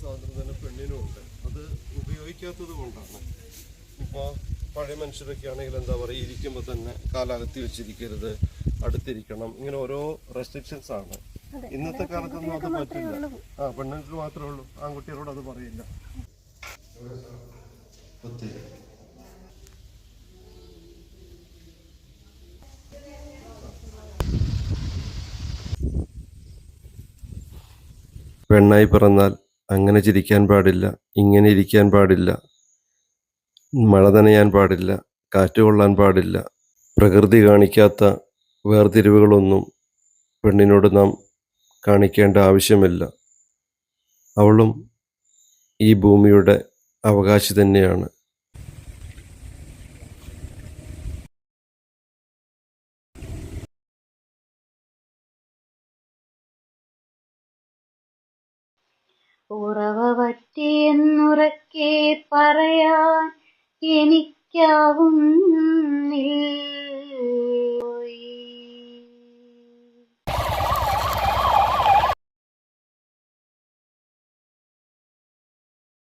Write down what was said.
സ്വാതന്ത്ര്യം തന്നെ പെണ്ണിനും ഉണ്ട്. അത് ഉപയോഗിക്കാത്തത് കൊണ്ടാണ്. ഇപ്പോൾ പഴയ മനുഷ്യരൊക്കെ ആണെങ്കിൽ എന്താ പറയുക ഇരിക്കുമ്പോൾ തന്നെ കാലകത്തി വെച്ചിരിക്കരുത് അടുത്തിരിക്കണം ഇങ്ങനെ ഓരോ റെസ്ട്രിക്ഷൻസ് ആണ്. ഇന്നത്തെ കാലത്തൊന്നും അത് പറ്റില്ല. ആ പെണ്ണുങ്ങൾക്ക് മാത്രമേ ഉള്ളൂ. ആൺകുട്ടികളോട് അത് പറയില്ല. പെണ്ണായി പിറന്നാൽ അങ്ങനെ ചിരിക്കാൻ പാടില്ല ഇങ്ങനെ ഇരിക്കാൻ പാടില്ല മഴ നനയാൻ പാടില്ല കാറ്റ് കൊള്ളാൻ പാടില്ല പ്രകൃതി കാണിക്കാത്ത വേർതിരിവുകളൊന്നും പെണ്ണിനോട് നാം കാണിക്കേണ്ട ആവശ്യമില്ല. അവളും ഈ ഭൂമിയുടെ അവകാശി തന്നെയാണ്. ഉറവ പറ്റിയെന്നുറക്കെ പറയാൻ എനിക്കാവുന്നില്ല.